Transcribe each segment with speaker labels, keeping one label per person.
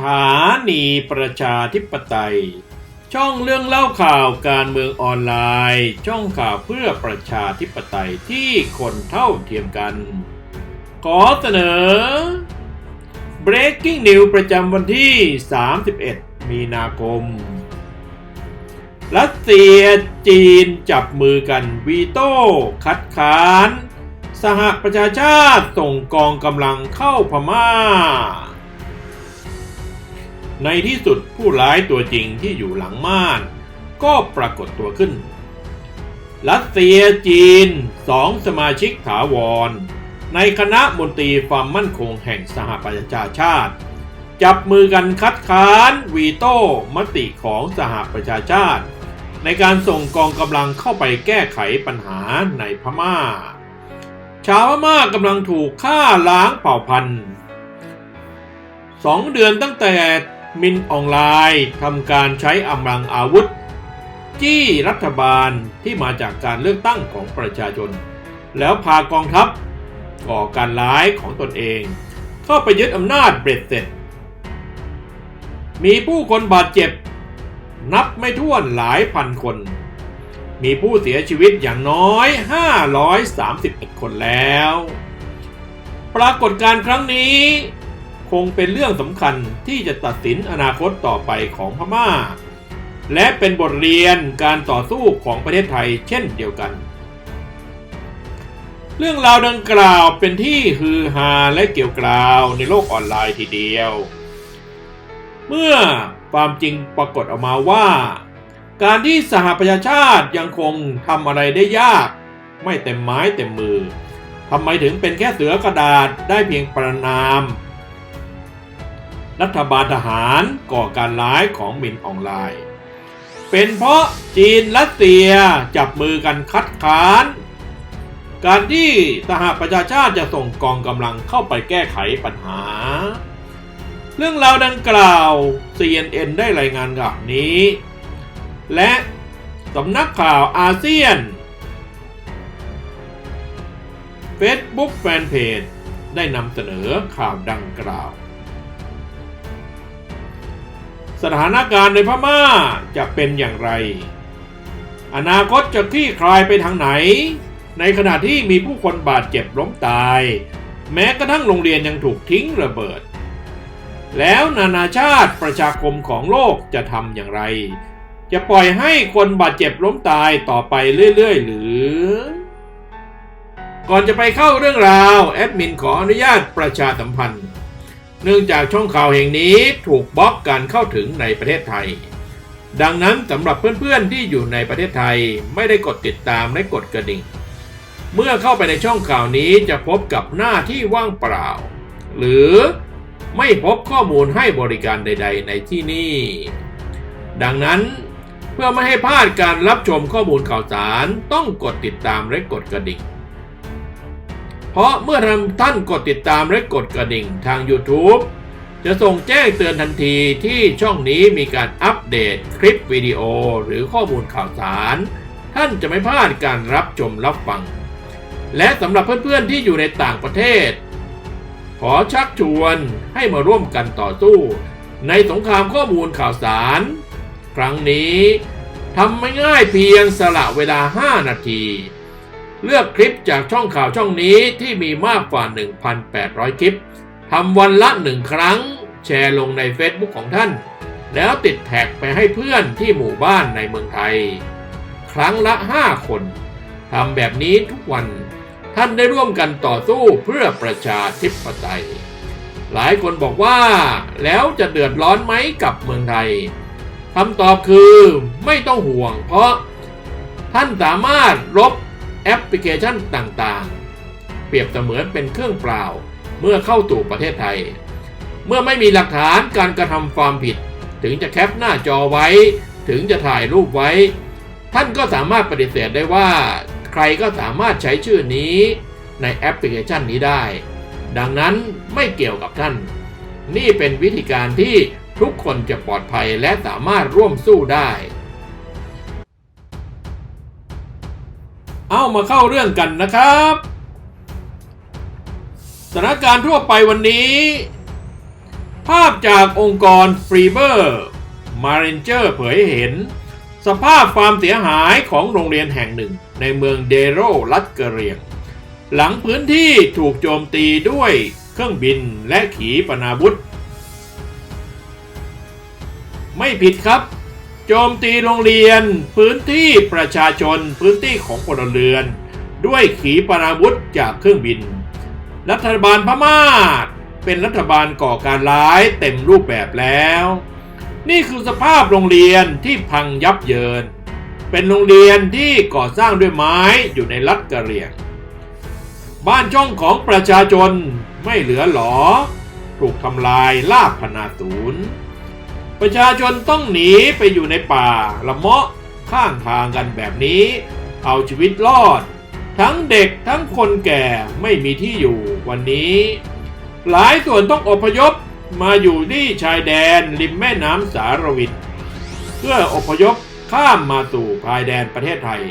Speaker 1: ถานีประชาธิปไตย ช่องเรื่องเล่าข่าวการเมืองออนไลน์ ช่องข่าวเพื่อประชาธิปไตยที่คนเท่าเทียมกัน ขอเสนอ Breaking News ประจำวันที่ 31 มีนาคม รัสเซียจีนจับมือกันวีโต้คัดค้าน สหประชาชาติส่งกองกำลังเข้าพม่า ในที่สุดผู้ร้ายตัวจริงที่อยู่หลังม่าน ก็ปรากฏตัวขึ้น รัสเซียจีนสองสมาชิกถาวร ในคณะมนตรีความมั่นคงแห่งสหประชาชาติ จับมือกันคัดค้านวีโต้มติของสหประชาชาติ ในการส่งกองกำลังเข้าไปแก้ไขปัญหาในพม่า ชาวพม่ากำลังถูกฆ่าล้างเผ่าพันธุ์สองเดือนตั้งแต่ มินออนไลน์ทำการใช้อำลังอาวุธ จี้รัฐบาลที่มาจากการเลือกตั้งของประชาชน แล้วพากองทัพก่อการร้ายของตนเอง เข้าไปยึดอำนาจเบ็ดเสร็จ มีผู้คนบาดเจ็บ นับไม่ถ้วนหลายพันคน มีผู้เสียชีวิตอย่างน้อย 531 คนแล้ว ปรากฏการครั้งนี้ คงเป็นเรื่องสำคัญที่จะตัดสินอนาคตต่อไปของพม่า และเป็นบทเรียนการต่อสู้ของประเทศไทยเช่นเดียวกัน เรื่องราวดังกล่าวเป็นที่ฮือฮาและเกี่ยวกราวในโลกออนไลน์ทีเดียว เมื่อความจริงปรากฏออกมาว่า การที่สหประชาชาติยังคงทำอะไรได้ยาก ไม่เต็มไม้เต็มมือทำไมถึงเป็นแค่เสือกระดาษได้เพียงประนาม รัฐบาลทหารก่อการร้ายของมินออนไลน์ เป็นเพราะจีนรัสเซียจับมือกันคัดค้าน การที่สหประชาชาติจะส่งกองกำลังเข้าไปแก้ไขปัญหา เรื่องราวดังกล่าว CNN ได้รายงานข่าวนี้ และสำนักข่าวอาเซียน Facebook Fanpage ได้นำเสนอข่าวดังกล่าว สถานการณ์ในพม่าจะเป็นอย่างไร อนาคตจะคลี่คลายไปทางไหน ในขณะที่มีผู้คนบาดเจ็บล้มตาย แม้กระทั่งโรงเรียนยังถูกทิ้งระเบิด แล้วนานาชาติประชาคมของโลกจะทำอย่างไร จะปล่อยให้คนบาดเจ็บล้มตายต่อไปเรื่อยๆ หรือก่อนจะไปเข้าเรื่องราว แอดมินขออนุญาตประชาสัมพันธ์ เนื่องจากช่องข่าวแห่งนี้ถูกบล็อกการเข้าถึงในประเทศไทย ดังนั้นสำหรับเพื่อนๆที่อยู่ในประเทศไทยไม่ได้กดติดตามและกดกระดิ่ง เมื่อเข้าไปในช่องข่าวนี้จะพบกับหน้าที่ว่างเปล่า หรือไม่พบข้อมูลให้บริการใด ๆ ในที่นี่ ดังนั้นเพื่อไม่ให้พลาดการรับชมข้อมูลข่าวสารต้องกดติดตามและกดกระดิ่ง ราะเมื่อท่านกดติดตามและกดกระดิ่งทาง YouTube จะส่งแจ้งเตือนทันทีที่ช่องนี้มีการอัปเดตคลิปวิดีโอหรือข้อมูลข่าวสาร ท่านจะไม่พลาดการรับชมรับฟัง และสำหรับเพื่อนๆที่อยู่ในต่างประเทศ ขอชักชวนให้มาร่วมกันต่อสู้ ในสงครามข้อมูลข่าวสาร ครั้งนี้ทำไม่ง่ายเพียงสละเวลา 5 นาที เลือกคลิปจากช่องข่าวช่องนี้ที่มีมากกว่า 1,800 คลิปทำวันละหนึ่งครั้ง แชร์ลงใน Facebook ของท่าน แล้วติดแท็กไปให้เพื่อนที่หมู่บ้านในเมืองไทย ครั้งละ 5 คนทำแบบนี้ทุกวัน ท่านได้ร่วมกันต่อสู้เพื่อประชาธิปไตย หลายคนบอกว่าแล้วจะเดือดร้อนไหมกับเมืองไทยคำตอบคือไม่ต้องห่วง เพราะท่านสามารถลบ แอปพลิเคชันต่างๆ เปรียบเสมือนเป็นเครื่องเปล่าเมื่อเข้าสู่ประเทศไทย เมื่อไม่มีหลักฐานการกระทำความผิด ถึงจะแคปหน้าจอไว้ ถึงจะถ่ายรูปไว้ ท่านก็สามารถปฏิเสธได้ว่า ใครก็สามารถใช้ชื่อนี้ในแอปพลิเคชันนี้ได้ ดังนั้นไม่เกี่ยวกับท่าน นี่เป็นวิธีการที่ทุกคนจะปลอดภัยและสามารถร่วมสู้ได้ เอามาเข้าเรื่องกันนะครับสถานการณ์ทั่วไปวันนี้ ภาพจากองค์กรฟรีเบอร์มาเรนเจอร์เผยเห็น สภาพความเสียหายของโรงเรียนแห่งหนึ่ง ในเมืองเดโรรัฐเกเรียง หลังพื้นที่ถูกโจมตีด้วยเครื่องบินและขีปนาวุธ ไม่ผิดครับ โจมตีโรงเรียน พื้นที่ประชาชน พื้นที่ของพลเรือน ด้วยขีปนาวุธจากเครื่องบิน รัฐบาลพม่า เป็นรัฐบาลก่อการร้ายเต็มรูปแบบแล้ว นี่คือสภาพโรงเรียนที่พังยับเยิน เป็นโรงเรียนที่ก่อสร้างด้วยไม้อยู่ในรัฐกะเหรี่ยง บ้านช่องของประชาชนไม่เหลือหลอถูกทำลายลาบพนาศูนย์ ประชาชนต้องหนีไปอยู่ในป่าละเมาะข้างทางกันแบบนี้ เอาชีวิตรอด ทั้งเด็กทั้งคนแก่ไม่มีที่อยู่วันนี้ หลายส่วนต้องอพยพมาอยู่ที่ชายแดนริมแม่น้ำสารวินเพื่ออพยพข้ามมาสู่ภายแดนประเทศไทย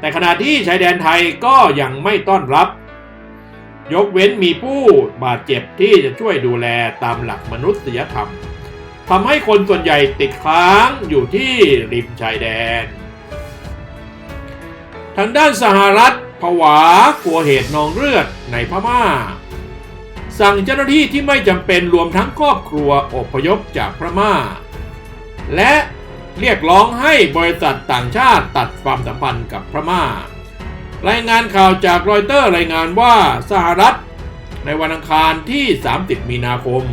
Speaker 1: แต่ขณะที่ชายแดนไทยก็ยังไม่ต้อนรับ ยกเว้นมีผู้บาดเจ็บที่จะช่วยดูแลตามหลักมนุษยธรรม ทำให้คนส่วนใหญ่ติดค้างอยู่ที่ริมชายแดน ทางด้านสหรัฐผวากลัวเหตุนองเลือดในพม่า สั่งเจ้าหน้าที่ที่ไม่จำเป็นรวมทั้งครอบครัวอพยพจากพม่า และเรียกร้องให้บริษัทต่างชาติตัดความสัมพันธ์กับพม่า รายงานข่าวจากรอยเตอร์รายงานว่าสหรัฐในวันอังคารที่ 30 มีนาคม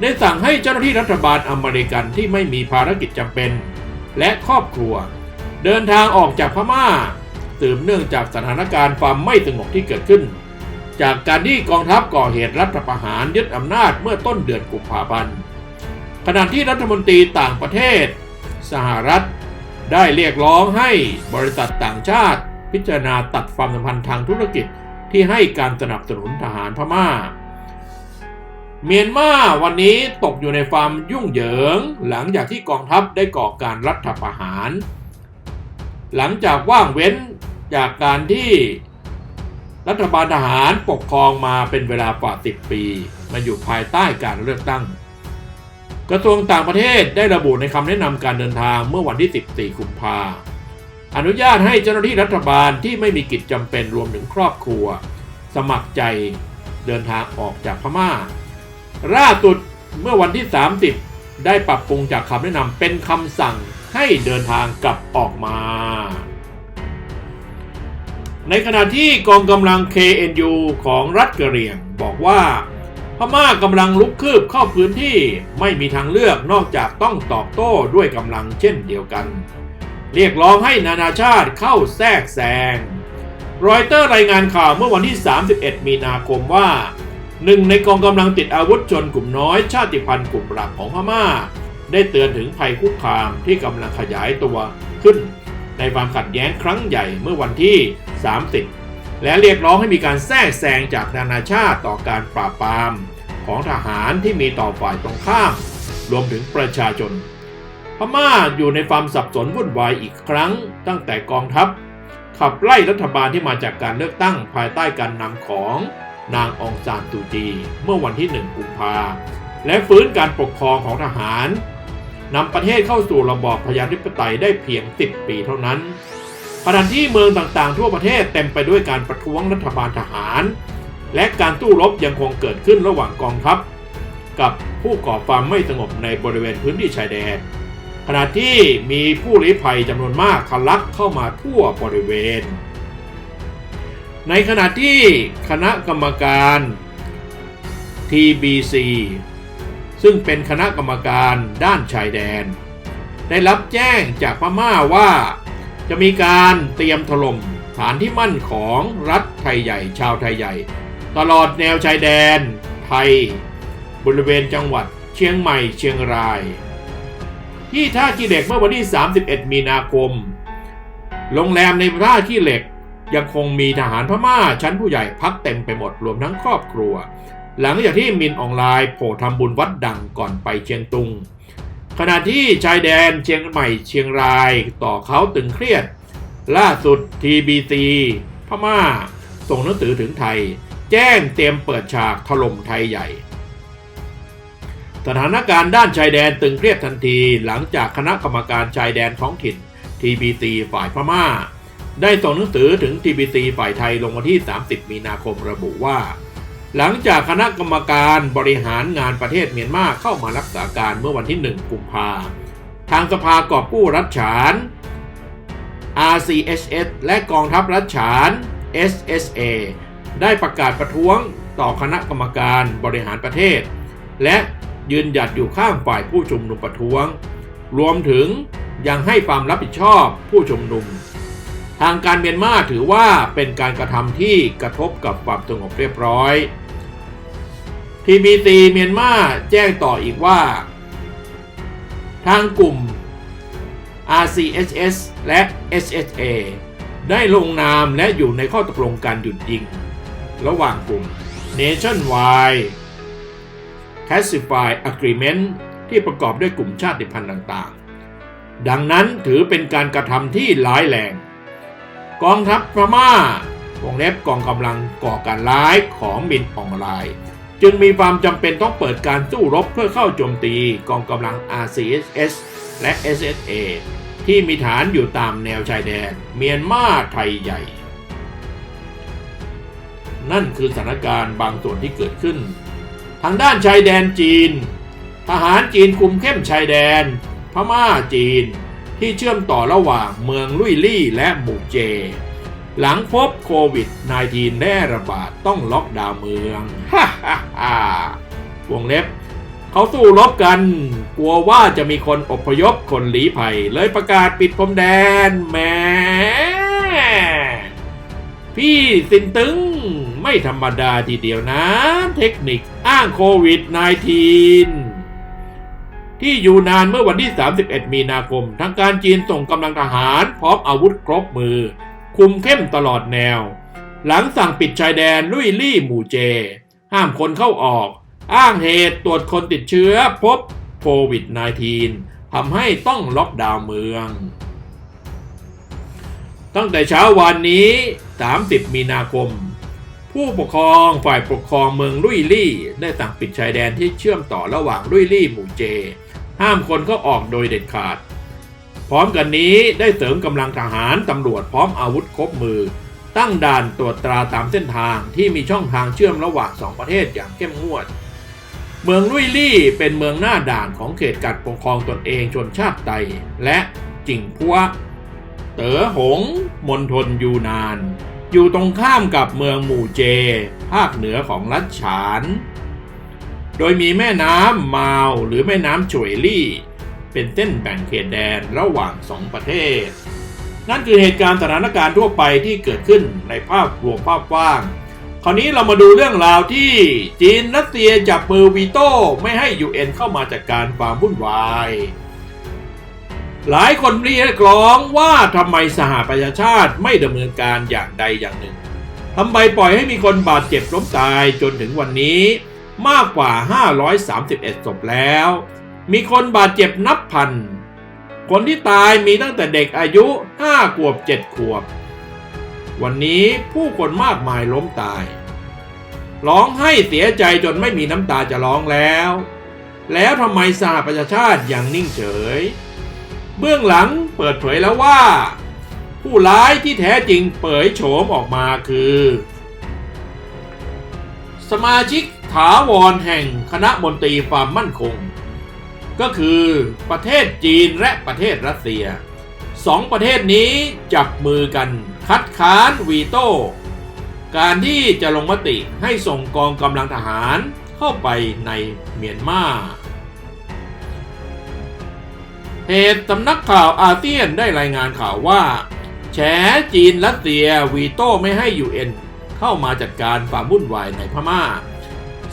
Speaker 1: ได้สั่งให้เจ้าหน้าที่รัฐบาลอเมริกันที่ไม่มีภารกิจจำเป็น และครอบครัว เดินทางออกจากพม่าสืบเนื่องจากสถานการณ์ความไม่สงบที่เกิดขึ้น จากการที่กองทัพก่อเหตุรัฐประหารยึดอำนาจเมื่อต้นเดือนกุมภาพันธ์ขณะที่รัฐมนตรีต่างประเทศ สหรัฐ ได้เรียกร้องให้บริษัทต่างชาติ พิจารณาตัดความสัมพันธ์ทางธุรกิจที่ให้การสนับสนุนทหารพม่า เมียนมาวันนี้ตกอยู่ในความยุ่งเหยิง หลังจากที่กองทัพได้ก่อการรัฐประหาร หลังจากว่างเว้นจากการที่รัฐบาลทหารปกครองมาเป็นเวลากว่า10ปี มาอยู่ภายใต้การเลือกตั้ง กระทรวงต่างประเทศได้ระบุในคำแนะนำการเดินทางเมื่อวันที่ 14 กุมภาอนุญาตให้เจ้าหน้าที่รัฐบาลที่ไม่มีกิจจำเป็นรวมถึงครอบครัว สมัครใจเดินทางออกจากพม่า ล่าสุดเมื่อวันที่ 30 ได้ปรับปรุงจากคำแนะนำเป็นคำสั่งให้เดินทางกลับออกมา ในขณะที่กองกำลัง KNU ของรัฐกะเหรี่ยงบอกว่าพม่ากำลังลุกคืบเข้าพื้นที่ไม่มีทางเลือกนอกจากต้องตอบโต้ด้วยกำลังเช่นเดียวกัน เรียกร้องให้นานาชาติเข้าแทรกแซงรอยเตอร์รายงานข่าวเมื่อวันที่ 31 มีนาคมว่า หนึ่งในกองกำลังติดอาวุธชนกลุ่มน้อยชาติพันธุ์กลุ่มหลักของพม่า ได้เตือนถึงภัยคุกคามที่กำลังขยายตัวขึ้น ในความขัดแย้งครั้งใหญ่เมื่อวันที่ 30 และเรียกร้องให้มีการแทรกแซงจากนานาชาติต่อการปราบปรามของทหารที่มีต่อฝ่ายตรงข้าม รวมถึงประชาชน พม่าอยู่ในความสับสนวุ่นวายอีกครั้ง ตั้งแต่กองทัพ ขับไล่รัฐบาลที่มาจากการเลือกตั้งภายใต้การนำของ นางองซานตูจีเมื่อวันที่ 1 กุมภาและฟื้นการปกครองของทหารนำประเทศเข้าสู่ระบอบประชาธิปไตยได้เพียง 10 ปีเท่านั้นขณะที่เมืองต่างๆ ทั่วประเทศเต็มไปด้วยการประท้วงรัฐบาลทหาร และการสู้รบยังคงเกิดขึ้นระหว่างกองทัพ กับผู้ก่อความไม่สงบในบริเวณพื้นที่ชายแดนขณะที่มีผู้ลี้ภัยจำนวนมากทะลักเข้ามาทั่วบริเวณ ในขณะที่คณะกรรมการ TBC ซึ่งเป็นคณะกรรมการด้านชายแดน ได้รับแจ้งจากพม่าว่า จะมีการเตรียมถล่มฐานที่มั่นของรัฐไทยใหญ่ ชาวไทยใหญ่ ตลอดแนวชายแดน ไทย บริเวณจังหวัดเชียงใหม่เชียงราย ที่ท่าขี้เหล็กเมื่อวันที่ 31 มีนาคม โรงแรมในท่าขี้เหล็ก ยังคงมีทหารพม่าชั้นผู้ใหญ่พักเต็มไปหมดรวมทั้งครอบครัว หลังจากที่มินออนไลน์โผล่ทำบุญวัดดังก่อนไปเชียงตุง ขณะที่ชายแดนเชียงใหม่เชียงรายต่อเขาตึงเครียด ล่าสุด TBC พม่า ส่งหนังสือถึงไทย แจ้งเตรียมเปิดฉากถล่มไทยใหญ่สถานการณ์ด้านชายแดนตึงเครียดทันทีหลังจากคณะกรรมการชายแดนท้องถิ่น TBC ฝ่ายพม่า ได้ส่งหนังสือถึง TBC ฝ่ายไทยลงวันที่ 30 มีนาคมระบุว่า หลังจากคณะกรรมการบริหารงานประเทศเมียนมาเข้ามารักษาการเมื่อวันที่ 1 กุมภาทางสภากอบกู้รัฐฉาน RCHS และกองทัพรัฐฉาน SSA ได้ประกาศประท้วงต่อคณะกรรมการบริหารประเทศ และยืนหยัดอยู่ข้างฝ่ายผู้ชุมนุมประท้วง รวมถึงยังให้ความรับผิดชอบผู้ชุมนุม ทางการเมียนมาถือว่าเป็นการกระทำที่กระทบกับความสงบเรียบร้อย TBC เมียนมาแจ้งต่ออีกว่า ทางกลุ่ม RCHS และ SSA ได้ลงนามและอยู่ในข้อตกลงการหยุดยิง ระหว่างกลุ่ม Nationwide Classified Agreement ที่ประกอบด้วยกลุ่มชาติพันธุ์ต่างๆ ดังนั้นถือเป็นการกระทำที่ร้ายแรง กองทัพพม่าวงเล็บกองกำลังก่อการร้ายของมินออนไลน์จึงมีความจำเป็นต้องเปิดการสู้รบเพื่อเข้าโจมตีกองกำลัง RCHS และ SSA ที่มีฐานอยู่ตามแนวชายแดนเมียนมาไทยใหญ่ นั่นคือสถานการณ์บางส่วนที่เกิดขึ้น ทางด้านชายแดนจีน ทหารจีนคุมเข้มชายแดน พม่าจีน ที่เชื่อมต่อระหว่างเมืองลุยลี่และหมู่เจ หลังพบโควิด -19 แร่ระบาดต้องล็อกดาวน์เมือง ฮ่าฮ่าฮ่าวงเล็บ เขาสู้รบกัน กลัวว่าจะมีคนอพยพคนหลีภัย เลยประกาศปิดพรมแดนแหมพี่สินตึงไม่ธรรมดาทีเดียวนะ เทคนิคอ้างโควิด -19 ที่อยู่นานเมื่อวันที่ 31 มีนาคม ทางการจีนส่งกำลังทหารพร้อมอาวุธครบมือ คุมเข้มตลอดแนว หลังสั่งปิดชายแดนลุยลี่หมู่เจ ห้ามคนเข้าออก อ้างเหตุตรวจคนติดเชื้อพบโควิด -19 ทำให้ต้องล็อกดาวน์เมือง ตั้งแต่เช้าวันนี้ 30 มีนาคม ผู้ปกครองฝ่ายปกครองเมืองลุยลี่ ได้สั่งปิดชายแดนที่เชื่อมต่อระหว่างลุยลี่หมู่เจ ห้ามคนเข้าออกโดยเด็ดขาด พร้อมกันนี้ได้เสริมกำลังทหารตำรวจพร้อมอาวุธครบมือ ตั้งด่านตรวจตราตามเส้นทางที่มีช่องทางเชื่อมระหว่างสองประเทศอย่างเข้มงวด เมืองลุยลี่เป็นเมืองหน้าด่านของเขตการปกครองตนเองชนชาติไตและจิงพัวเต๋อหงมณฑลยูนาน อยู่ตรงข้ามกับเมืองหมู่เจ ภาคเหนือของรัฐฉาน โดยมีแม่น้ำมาวหรือแม่น้ำฉวยลี่ เป็นเส้นแบ่งเขตแดนระหว่างสองประเทศ นั่นคือเหตุการณ์สถานการณ์ทั่วไปที่เกิดขึ้นในภาพรวมภาพกว้าง คราวนี้เรามาดูเรื่องราวที่จีนรัสเซียจับมือวีโต้ไม่ให้ UN เข้ามาจัดการความวุ่นวายหลายคนเรียกร้องว่าทำไมสหประชาชาติไม่ดำเนินการอย่างใดอย่างหนึ่งทำไมปล่อยให้มีคนบาดเจ็บล้มตายจนถึงวันนี้ มากกว่า 531 ศพแล้ว มีคนบาดเจ็บนับพัน คนที่ตายมีตั้งแต่เด็กอายุ 5 ขวบ 7 ขวบ วันนี้ผู้คนมากมายล้มตาย ร้องให้เสียใจจนไม่มีน้ำตาจะร้องแล้ว แล้วทำไมสหประชาชาติยังนิ่งเฉย เบื้องหลังเปิดเผยแล้วว่า ผู้ร้ายที่แท้จริงเผยโฉมออกมาคือ สมาชิก ถาวรแห่งคณะมนตรีความมั่นคง ก็คือประเทศจีนและประเทศรัสเซียสองประเทศนี้จับมือกันคัดค้านวีโต้การที่จะลงมติให้ส่งกองกำลังทหารเข้าไปในเมียนมาเหตุสำนักข่าวอาเซียนได้รายงานข่าวว่า แฉจีนรัสเซียวีโต้ไม่ให้ UN เข้ามาจัดการความวุ่นวายในพม่า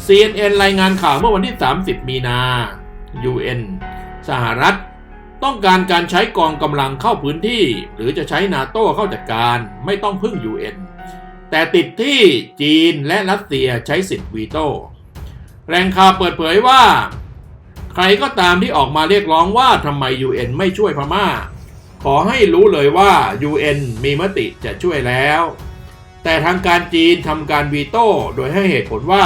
Speaker 1: CNN รายงานข่าวเมื่อวันที่ 30 มีนา UN สหรัฐ ต้องการการใช้กองกำลังเข้าพื้นที่ หรือจะใช้นาโต้เข้าจัดการไม่ต้องพึ่ง UN แต่ติดที่จีนและรัสเซียใช้สิทธิ์วีโต้แรงข่าวเปิดเผยว่า ใครก็ตามที่ออกมาเรียกร้องว่าทำไม UN ไม่ช่วยพม่า ขอให้รู้เลยว่า UN มีมติจะช่วยแล้ว แต่ทางการจีนทำการวีโต้โดยให้เหตุผลว่า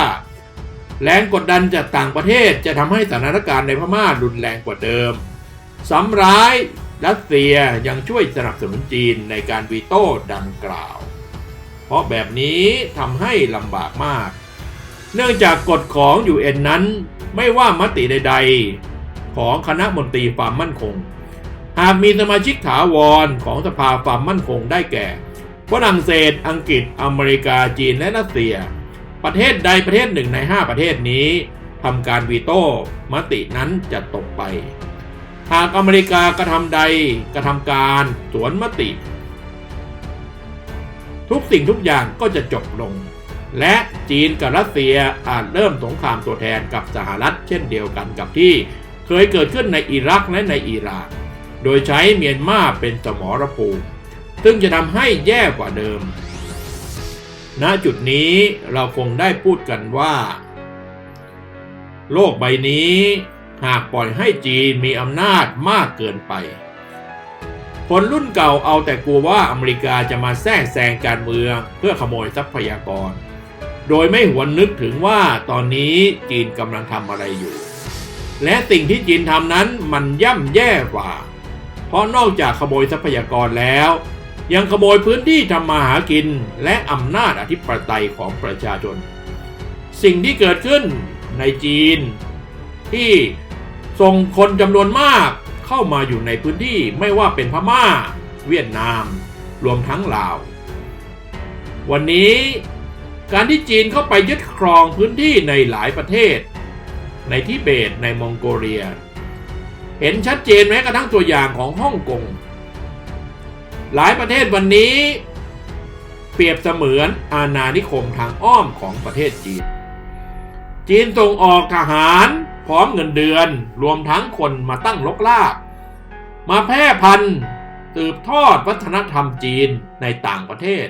Speaker 1: แรงกดดันจากต่างประเทศจะทำให้สถานการณ์ในพม่ารุนแรงกว่าเดิมซ้ำร้ายรัสเซียยังช่วยสนับสนุนจีนในการวีโต้ดังกล่าว เพราะแบบนี้ทำให้ลำบากมาก เนื่องจากกฎของ UN นั้นไม่ว่ามติใด ๆ ของคณะมนตรีความมั่นคง หากมีสมาชิกถาวรของสภาความมั่นคงได้แก่ฝรั่งเศส อังกฤษ อเมริกาจีนและรัสเซีย ประเทศใดประเทศหนึ่งใน 5 ประเทศนี้ทำการวีโต้มตินั้นจะตกไป หากอเมริกากระทำใดกระทำการสวนมติ ทุกสิ่งทุกอย่างก็จะจบลง และจีนกับรัสเซียอาจเริ่มสงครามตัวแทนกับสหรัฐเช่นเดียวกันกับที่เคยเกิดขึ้นในอิรักและในอิหร่านโดยใช้เมียนมาเป็นสมรภูมิซึ่งจะทำให้แย่กว่าเดิม ณจุดนี้เราคงได้พูดกันว่า โลกใบนี้หากปล่อยให้จีนมีอำนาจมากเกินไป คนรุ่นเก่าเอาแต่กลัวว่าอเมริกาจะมาแทรกแซงการเมืองเพื่อขโมยทรัพยากร โดยไม่หวนนึกถึงว่าตอนนี้จีนกำลังทำอะไรอยู่ และสิ่งที่จีนทำนั้นมันย่ำแย่กว่า เพราะนอกจากขโมยทรัพยากรแล้ว ยังขโมยพื้นที่ทำมาหากินและอำนาจอธิปไตยของประชาชน สิ่งที่เกิดขึ้นในจีน ที่ส่งคนจำนวนมากเข้ามาอยู่ในพื้นที่ไม่ว่าเป็นพม่า เวียดนาม รวมทั้งลาว วันนี้การที่จีนเข้าไปยึดครองพื้นที่ในหลายประเทศ ในทิเบตในมองโกเลีย เห็นชัดเจนแม้กระทั่งตัวอย่างของฮ่องกง หลายประเทศวันนี้ เปรียบเสมือนอาณานิคมทางอ้อมของประเทศจีน จีนส่งออกทหารพร้อมเงินเดือนรวมทั้งคนมาตั้งลกลาก มาแพร่พันธุ์สืบทอดวัฒนธรรมจีนในต่างประเทศ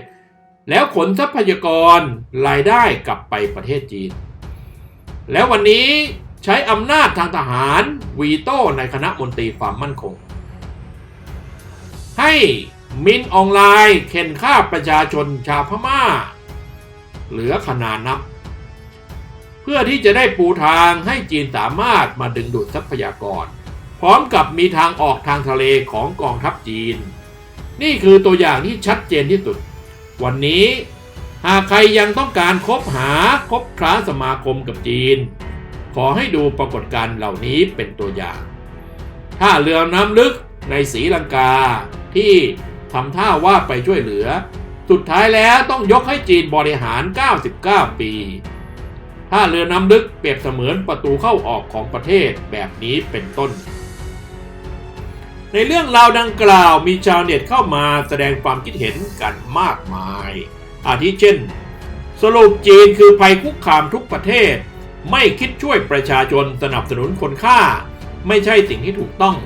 Speaker 1: แล้วขนทรัพยากรรายได้กลับไปประเทศจีน แล้ววันนี้ใช้อำนาจทางทหารวีโต้ในคณะมนตรีความมั่นคง ให้ มินออนไลน์เข็นฆ่าประชาชนชาวพม่า เหลือขนาดนับ เพื่อที่จะได้ปูทางให้จีนสามารถมาดึงดูดทรัพยากร พร้อมกับมีทางออกทางทะเลของกองทัพจีน นี่คือตัวอย่างที่ชัดเจนที่สุด วันนี้หากใครยังต้องการคบหาคบค้าสมาคมกับจีน ขอให้ดูปรากฏการณ์เหล่านี้เป็นตัวอย่าง ถ้าเรือน้ำลึกในศรีลังกาที่ ทำท่าว่าไปช่วยเหลือ สุดท้ายแล้วต้องยกให้จีนบริหาร 99 ปี ถ้าเรือน้ำลึกเปรียบเสมือนประตูเข้าออกของประเทศแบบนี้เป็นต้น ในเรื่องราวดังกล่าวมีชาวเน็ตเข้ามาแสดงความคิดเห็นกันมากมาย อาทิเช่น สรุปจีนคือภัยคุกคามทุกประเทศ ไม่คิดช่วยประชาชนสนับสนุนคนฆ่า ไม่ใช่สิ่งที่ถูกต้อง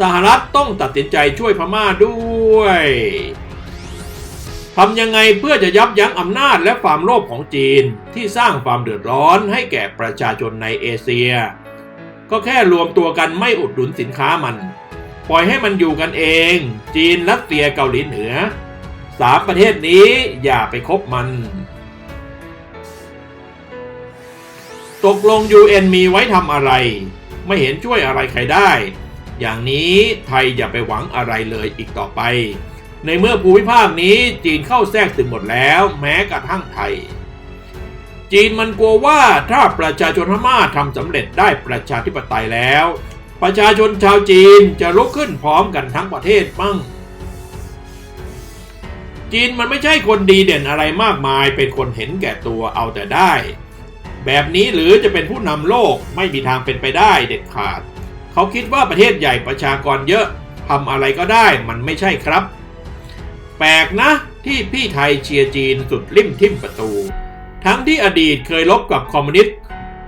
Speaker 1: สหรัฐต้องตัดสินใจช่วยพม่าด้วยทำยังไงเพื่อจะยับยั้งอำนาจและความโลภของจีนที่สร้างความเดือดร้อนให้แก่ประชาชนในเอเชีย ก็แค่รวมตัวกันไม่อุดหนุนสินค้ามัน ปล่อยให้มันอยู่กันเอง จีนรัสเซียเกาหลีเหนือสามประเทศนี้อย่าไปคบมัน ตกลง UN มีไว้ทำอะไร ไม่เห็นช่วยอะไรใครได้ อย่างนี้ไทยอย่าไปหวังอะไรเลยอีกต่อไป ในเมื่อภูมิภาคนี้จีนเข้าแทรกซึมหมดแล้วแม้กระทั่งไทย จีนมันกลัวว่าถ้าประชาชนพม่าทำสำเร็จได้ประชาธิปไตยแล้ว ประชาชนชาวจีนจะลุกขึ้นพร้อมกันทั้งประเทศมั่งจีนมันไม่ใช่คนดีเด่นอะไรมากมายเป็นคนเห็นแก่ตัวเอาแต่ได้ แบบนี้หรือจะเป็นผู้นำโลกไม่มีทางเป็นไปได้เด็ดขาด เขาคิดว่าประเทศใหญ่ประชากรเยอะทำอะไรก็ได้มันไม่ใช่ครับ แปลกนะที่พี่ไทยเชียร์จีนสุดริมทิ่มประตู ทั้งที่อดีตเคยลบกับคอมมิวนิสต์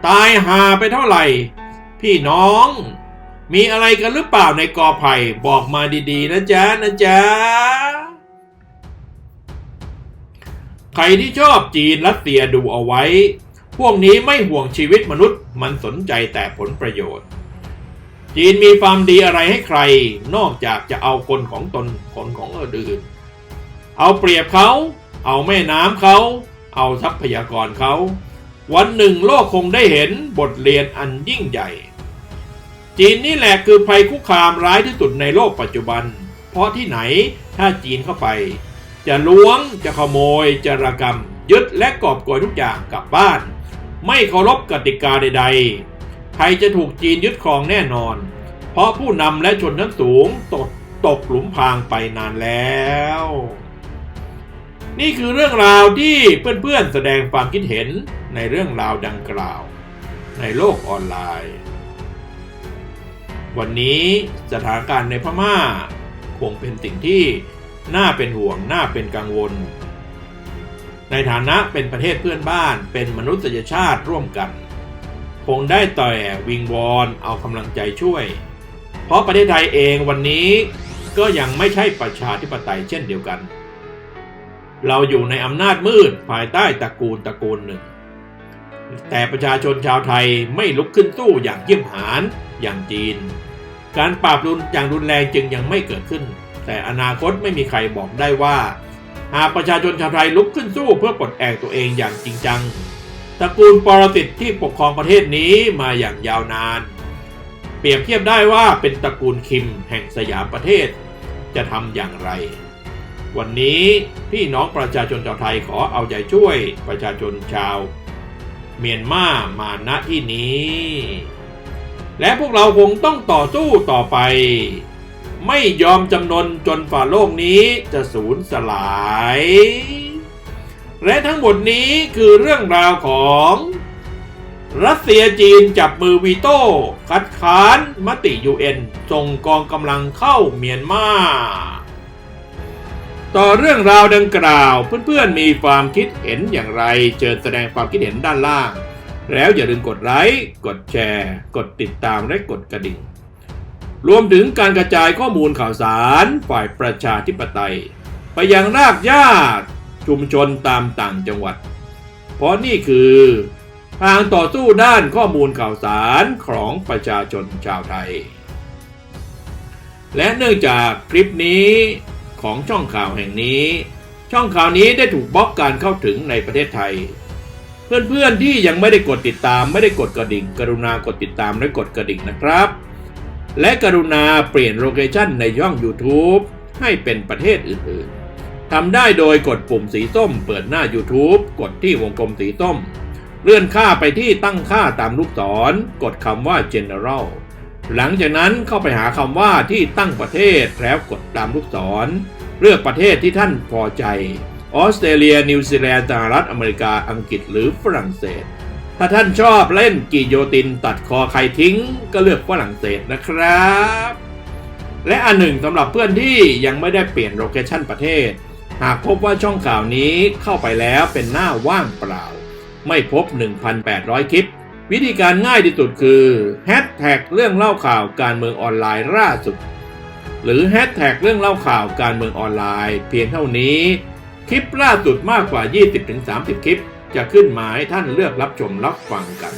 Speaker 1: ตายหาไปเท่าไหร่ พี่น้อง มีอะไรกันหรือเปล่าในกอไผ่บอกมาดีๆ นะจ๊ะนะจ๊ะ ใครที่ชอบจีนรัสเซียดูเอาไว้ พวกนี้ไม่ห่วงชีวิตมนุษย์มันสนใจแต่ผลประโยชน์ จีนมีความดีอะไรให้ใคร นอกจากจะเอาคนของตนคนของอื่น เอาเปรียบเขา เอาแม่น้ำเขา เอาทรัพยากรเขา วันหนึ่งโลกคงได้เห็นบทเรียนอันยิ่งใหญ่ จีนนี่แหละคือภัยคุกคามร้ายที่สุดในโลกปัจจุบัน เพราะที่ไหนถ้าจีนเข้าไป จะล้วงจะขโมยจะระกำยึดและกอบโกยทุกอย่างกลับบ้าน ไม่เคารพกติกาใด ๆ ไทยจะถูกจีนยึดครองแน่นอน เพราะผู้นำและชนชั้นสูงตกตกหลุมพรางไปนานแล้ว นี่คือเรื่องราวที่เพื่อนๆแสดงความคิดเห็นในเรื่องราวดังกล่าว ในโลกออนไลน์ วันนี้สถานการณ์ในพม่า คงเป็นสิ่งที่น่าเป็นห่วงน่าเป็นกังวล ในฐานะเป็นประเทศเพื่อนบ้านเป็นมนุษยชาติร่วมกัน คงได้แต่วิงวอนเอากำลังใจช่วย เพราะประเทศไทยเองวันนี้ก็ยังไม่ใช่ประชาธิปไตยเช่นเดียวกัน เราอยู่ในอำนาจมืดภายใต้ตระกูลตระกูลหนึ่ง แต่ประชาชนชาวไทยไม่ลุกขึ้นสู้อย่างเยี่ยมหาญอย่างจีน การปราบรุนอย่างรุนแรงจึงยังไม่เกิดขึ้น แต่อนาคตไม่มีใครบอกได้ว่า หากประชาชนชาวไทยลุกขึ้นสู้เพื่อปลดแอกตัวเองอย่างจริงจัง ตระกูลปรสิตที่ปกครองประเทศนี้มาอย่างยาวนาน เปรียบเทียบได้ว่าเป็นตระกูลคิมแห่งสยามประเทศ จะทำอย่างไร วันนี้พี่น้องประชาชนชาวไทยขอเอาใจช่วยประชาชนชาว เมียนมามาณที่นี้ และพวกเราคงต้องต่อสู้ต่อไป ไม่ยอมจำนนจนฝ่าโลกนี้จะสูญสลาย และทั้งหมดนี้คือเรื่องราวของ รัสเซียจีนจับมือวีโต้ คัดค้านมติ UN ส่งกองกำลังเข้าเมียนมา ต่อเรื่องราวดังกล่าวเพื่อนๆมีความคิดเห็นอย่างไร เชิญแสดงความคิดเห็นด้านล่าง แล้วอย่าลืมกดไลค์กดแชร์ กดติดตามและกดกระดิ่ง รวมถึงการกระจายข้อมูลข่าวสารฝ่ายประชาธิปไตย ไปยังรากหญ้า ชุมชนตามต่างจังหวัด เพราะนี่คือทางต่อสู้ด้านข้อมูลข่าวสารของประชาชนชาวไทย และเนื่องจากคลิปนี้ของช่องข่าวแห่งนี้ ช่องข่าวนี้ได้ถูกบล็อกการเข้าถึงในประเทศไทย เพื่อนๆที่ยังไม่ได้กดติดตามไม่ได้กดกระดิ่ง กรุณากดติดตามและกดกระดิ่งนะครับ และกรุณาเปลี่ยนโลเคชั่นในช่อง YouTube ให้เป็นประเทศอื่นๆ ทำได้โดยกดปุ่มสีส้มเปิดหน้า YouTube กดที่วงกลมสีส้ม เลื่อนค่าไปที่ตั้งค่าตามลูกศร กดคำว่า General หลังจากนั้นเข้าไปหาคำว่าที่ตั้งประเทศแล้วกดตามลูกศร เลือกประเทศที่ท่านพอใจ ออสเตรเลีย นิวซีแลนด์สหรัฐอเมริกาอังกฤษหรือฝรั่งเศส ถ้าท่านชอบเล่นกิโยตินตัดคอใครทิ้ง ก็เลือกฝรั่งเศสนะครับ และอันหนึ่งสำหรับเพื่อนที่ยังไม่ได้เปลี่ยนโลเคชั่นประเทศ หากพบว่าช่องข่าวนี้เข้าไปแล้วเป็นหน้าว่างเปล่า ไม่พบ 1,800 คลิป วิธีการง่ายที่สุดคือแฮชแท็กเรื่องเล่าข่าวการเมืองออนไลน์ล่าสุด หรือแฮชแท็กเรื่องเล่าข่าวการเมืองออนไลน์ เพียงเท่านี้ คลิปล่าสุดมากกว่า 20-30 คลิป จะขึ้นมาให้ท่านเลือกรับชมรับฟังกัน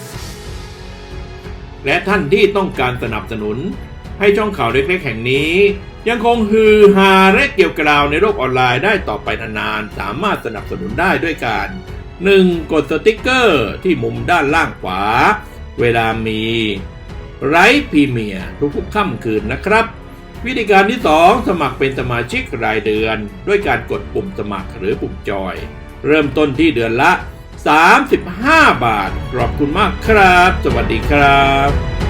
Speaker 1: และท่านที่ต้องการสนับสนุน ให้ช่องข่าวเล็กๆแห่งนี้ ยังคงฮือฮาและเกี่ยวกราวในโลกออนไลน์ได้ต่อไปนานๆ สามารถสนับสนุนได้ด้วยการ 1. กดสติกเกอร์ที่มุมด้านล่างขวา เวลามีไลฟ์พรีเมียร์ทุกๆค่ำคืนนะครับ วิธีการที่ 2 สมัครเป็นสมาชิกรายเดือน ด้วยการกดปุ่มสมัครหรือปุ่มจอย เริ่มต้นที่เดือนละ 35 บาท ขอบคุณมากครับ สวัสดีครับ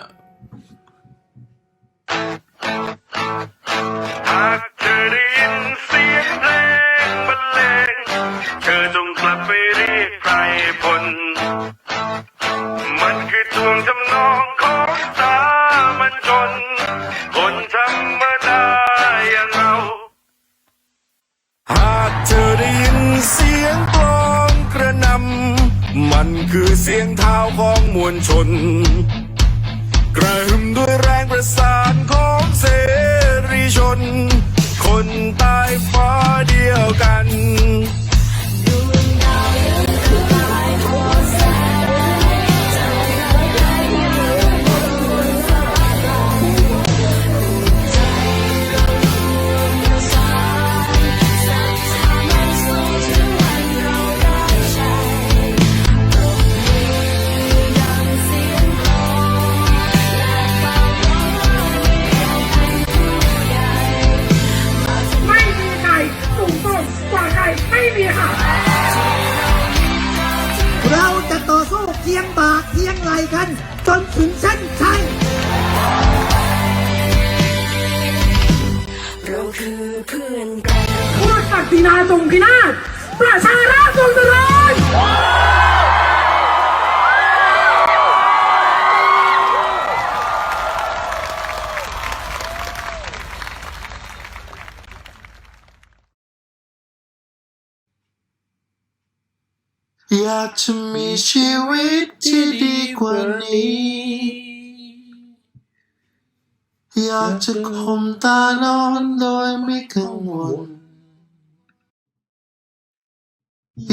Speaker 2: อยาก
Speaker 3: จะ
Speaker 4: ข่มตานอนโดยไม่กังวล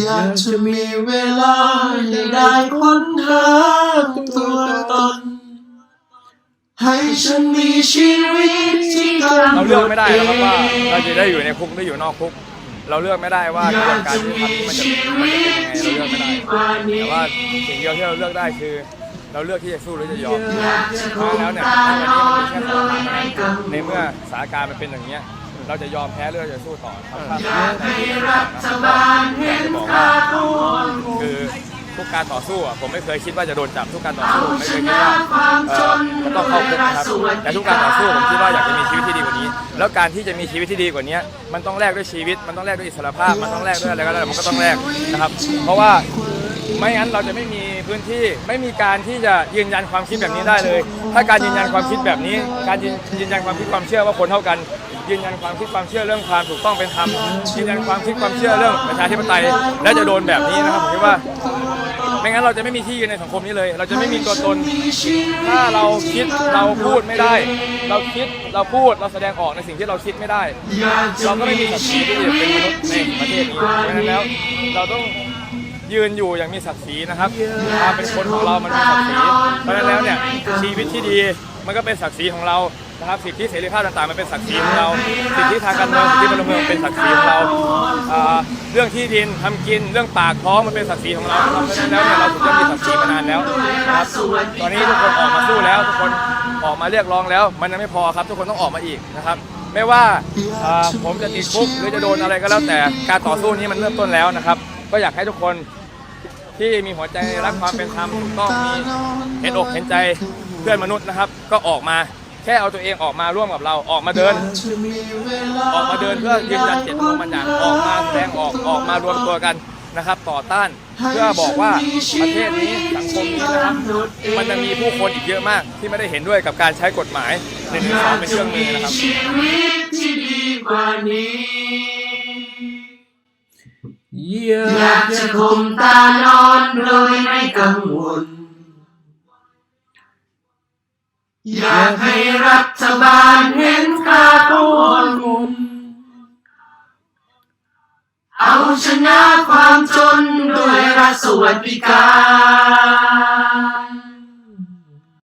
Speaker 4: อยากจะมีเวลาให้ได้ค้นหาตัวตน ให้ฉันมีชีวิตที่กำ
Speaker 5: เราเลือกไม่ได้
Speaker 4: เอ
Speaker 5: หรอกครับว่าเราจะได้อยู่ในคุกหรืออยู่นอกคุก เราเลือกไม่ได้ว่า
Speaker 4: ก
Speaker 5: ระบ
Speaker 4: ยา
Speaker 5: วน
Speaker 4: กา
Speaker 5: ร
Speaker 4: จะ
Speaker 5: ยุติธรร
Speaker 4: มี
Speaker 5: มมันจะมันจะเป็นยังไงเราเลือกไม่ได้แต่ว่าสิ่งเดียวที่เราเลือกได้คือ เราเลือกที่จะสู้หรือจะยอม
Speaker 4: อยากจะ
Speaker 5: เพ
Speaker 4: ข่
Speaker 5: ราะ
Speaker 4: ม
Speaker 5: แล้วเนี่ย
Speaker 4: ตานอนโด
Speaker 5: ถ้าวัน
Speaker 4: ย
Speaker 5: นี้
Speaker 4: ไม่
Speaker 5: มันเป็นแค่ส
Speaker 4: กั
Speaker 5: อง
Speaker 4: ว
Speaker 5: ใน
Speaker 4: ล
Speaker 5: เมื่อสถานการณ์มันเป็นอย่างเนี้ยเราจะยอมแพ้หรือเราจะสู้ต่อครับ
Speaker 4: อยากให้รัฐบาลเห็นค่าของ
Speaker 5: คือทุกการต่อสู้อะผมไม่เคยคิดว่าจะโดนจับทุกการต่อสู้ผมไม่เคยคิดว่าเอ่อจะต้องเข้าคุกนะครับแต่ทุกการต่อสู้ผมคิดว่าอยากจะมีชีวิตที่ดีกว่านี้ แล้วการที่จะมีชีวิตที่ดีกว่านี้มันต้องแลกด้วยชีวิต มันต้องแลกด้วยอิสรภาพ มันต้องแลกด้วยอะไรก็ได้มันก็ต้องแลกนะครับ เพราะว่า ไม่งั้นเราจะไม่มีพื้นที่ไม่มีการที่จะยืนยันความคิดแบบนี้ได้เลย ถ้าการยืนยันความคิดแบบนี้ การยืนยืนยันความคิดความเชื่อว่าคนเท่ากัน ยืนยันความคิดความเชื่อเรื่องความถูกต้องเป็นธรรมยืนยันความคิดความเชื่อเรื่องประชาธิปไตยและจะโดนแบบนี้นะครับผมคิดว่าไม่งั้นเราจะไม่มีที่ยืนในสังคมนี้เลย เราจะไม่มีตัวตน ถ้าเราคิดเราพูดไม่ได้ เราคิดเราพูดเราแสดงออกในสิ่งที่เราคิดไม่ได้ เราก็ไม่มีศักดิ์ศรีที่จะเป็นมนุษย์ในประเทศนี้เพราะฉะนั้นแล้ว เราต้อง ยืนอยู่อย่างมีศักดิ์ศรีนะครับความเป็นคนของเรามันมีศักดิ์ศรีเพราะฉะนั้นแล้วเนี่ยชีวิตที่ดีมันก็เป็นศักดิ์ศรีของเรานะครับสิทธิเสรีภาพต่างๆมันเป็นศักดิ์ศรีของเราสิทธิทางการเมืองสิทธิพลเมืองเป็นศักดิ์ศรีของเราอ่าเรื่องที่ดินทำกินเรื่องปากท้องมันเป็นศักดิ์ศรีของเรานะครับเพราะฉะนั้นแล้วเนี่ยเราถึงจะมีศักดิ์ศรีมานานแล้วนะครับตอนนี้ทุกคนออกมาสู้แล้วทุกคนออกมาเรียกร้องแล้ว มันยังไม่พอครับ ทุกคนต้องออกมาอีกนะครับ ไม่ว่าอ่าผมจะติดคุกหรือจะโดนอะไรก็แล้วแต่การต่อสู้นี้มันเริ่มต้นแล้วนะครับ ก็อยากให้ทุกคน ที่มีหัวใจรักความเป็นธรรมถูกต้องมีเห็นอกเห็นใจเพื่อนมนุษย์นะครับ ก็ออกมาแค่เอาตัวเองออกมาร่วมกับเราออกมาเดิน ออกมาเดินเพื่อยืนยันเจตจำนงบางอย่างออกมาแสดงออกออกมารวมตัวกันนะครับ ต่อต้านเพื่อบอกว่าประเทศนี้สังคมนี้นะครับมันจะมีผู้คนอีกเยอะมาก ที่ไม่ได้เห็นด้วยกับการใช้กฎหมายหนึ่งสองเป็นเครื่องมือนะครับ
Speaker 4: อยากจะข่มตานอนโดยไม่กังวล อยากให้รัฐบาลเห็นค่าของคนเอาชนะความจนด้วยรัฐสวัสดิการ